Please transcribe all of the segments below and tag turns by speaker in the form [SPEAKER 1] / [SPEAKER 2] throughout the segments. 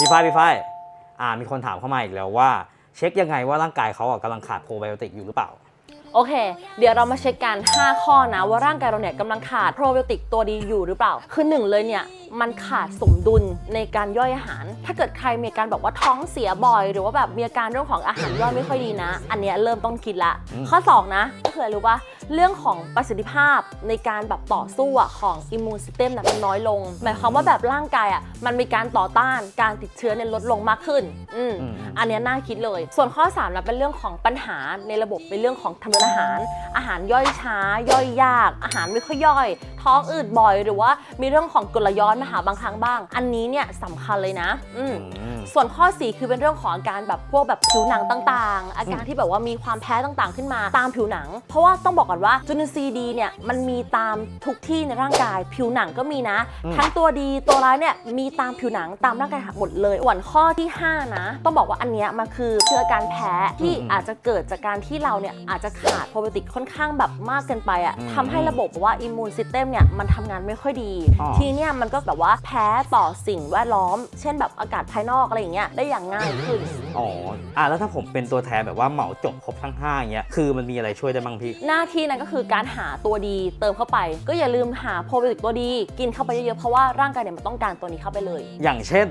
[SPEAKER 1] พี่ฝ้ายพี่ฝ้ายอ่ามีคนถามเข้ามาอีกแล้วว่า เช็คยังไงว่าร่างกายเขาอะกำลังขาดโปรไบโอติกอยู่หรือเปล่า
[SPEAKER 2] โอเค เดี๋ยวเรามาเช็คกัน 5 ข้อนะ ว่าร่างกายเราเนี่ยกำลังขาดโปรไบโอติกตัวดีอยู่หรือเปล่า คือหนึ่งเลยเนี่ยมันขาดสมดุลในการย่อยอาหาร ถ้าเกิดใครมีอาการบอกว่าท้องเสียบ่อย หรือว่าแบบมีอาการเรื่องของอาหารย่อยไม่ค่อยดีนะ อันเนี้ยเริ่มต้องคิดละ
[SPEAKER 1] อืม
[SPEAKER 2] ข้อ 2 นะก็คืออะไรรู้ปะเรื่องของประสิทธิภาพในการแบบต่อสู้อะของอิมมูนซิสเต็มนะมันน้อยลง หมายความว่าแบบร่างกายอะมันมีการต่อต้านการติดเชื้อเนี่ยลดลงมากขึ้นอืม
[SPEAKER 1] อืม
[SPEAKER 2] อันเนี้ยน่าคิดเลย ส่วนข้อ3นะเป็นเรื่องของปัญหาในระบบเป็นเรื่องของทางเดินอาหาร อาหารย่อยช้าย่อยยาก อาหารไม่ค่อยย่อยท้องอืดบ่อยหรือว่ามีเรื่องของกรดไหลย้อนมาหาบางครั้งบ้าง อันนี้เนี่ยสำคัญเลยนะอืม
[SPEAKER 1] อืม
[SPEAKER 2] ส่วนข้อ4คือเป็นเรื่องของอาการแบบพวกแบบผิวหนังต่างๆ อาการที่แบบว่ามีความแพ้ต่างๆ ขึ้นมาตามผิวหนัง เพราะว่าต้องบอกก่อนว่าจุลินทรีย์ดีเนี่ยมันมีตามทุกที่ในร่างกาย ผิวหนังก็มีนะ
[SPEAKER 1] อืม
[SPEAKER 2] ทั้งตัวดีตัวร้ายเนี่ยมีตามผิวหนังตามร่างกายหมดเลยส่วนข้อที่ 5 นะ ต้องบอกว่าอันเนี้ยมันคือเชื้ออาการแพ้ที่อาจจะเกิดจากการที่เราเนี่ยอาจจะขาดโปรไบโอติกค่อนข้างแบบมากเกินไปอะ่ะทำให้ระบบแบบว่าอิมมูนซิสเต็มเนี่ยมันทำงานไม่ค่อยดี
[SPEAKER 1] อ๋อ
[SPEAKER 2] ทีเนี้ยมันก็แบบว่าแพ้ต่อสิ่งแวดล้อม เช่นแบบอากาศภายนอกอะไรอย่างเงี้ยได้อย่างง่ายขึ้น
[SPEAKER 1] อ๋ออ่าแล้วถ้าผมเป็นตัวแทนแบบว่าเหมาจบครบทั้งห้าอย่างเงี้ยคือมันมีอะไรช่วยได้บ้างพี่
[SPEAKER 2] หน้าที่นั้นก็คือการหาตัวดีเติมเข้าไป ก็อย่าลืมหาโปรไบโอติกตัวดี กินเข้าไปเยอะๆเพราะว่าร่างกายเนี่ยมันต้องการตัวนี้เข้าไปเลย
[SPEAKER 1] อย่างเช่น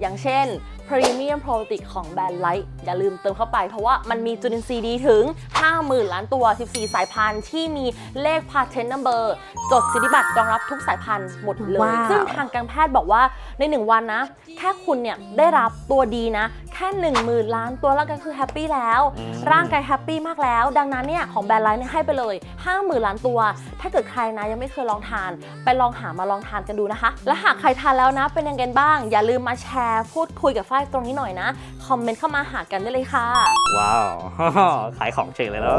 [SPEAKER 2] อย่างเช่นพรีเมียมโปรไบโอติกของแบรนด์ไลท์อย่าลืมเติมเข้าไปเพราะว่ามันมีจุลินทรีย์ดีถึง 50,000 ล้านตัว 14 สายพันธุ์ที่มีเลข patent number จดสิทธิบัตรรองรับทุกสายพันธุ์หมดเลย
[SPEAKER 3] ว้าว
[SPEAKER 2] ซึ่งทางการแพทย์บอกว่าใน 1 วันนะ แค่คุณเนี่ยได้รับตัวดีนะ แค่ 10,000 ล้านตัวร่างกายคือแฮปปี้แล้ว
[SPEAKER 1] อืม
[SPEAKER 2] ร่างกายแฮปปี้มากแล้ว ดังนั้นเนี่ยของแบรนด์ไลท์เนี่ยให้ไปเลย 50,000 ล้านตัว ถ้าเกิดใครนะยังไม่เคยลองทาน ไปลองหามาลองทานกันดูนะคะ และหากใครทานแล้วนะเป็นยังไงบ้าง อย่าลืมมาแชร์พูดคุยกับฝ้ายตรงนี้หน่อยนะ คอมเมนต์เข้ามาหากันได้เลยค่ะ
[SPEAKER 1] ว้าว ขายของเฉยเลยแล้ว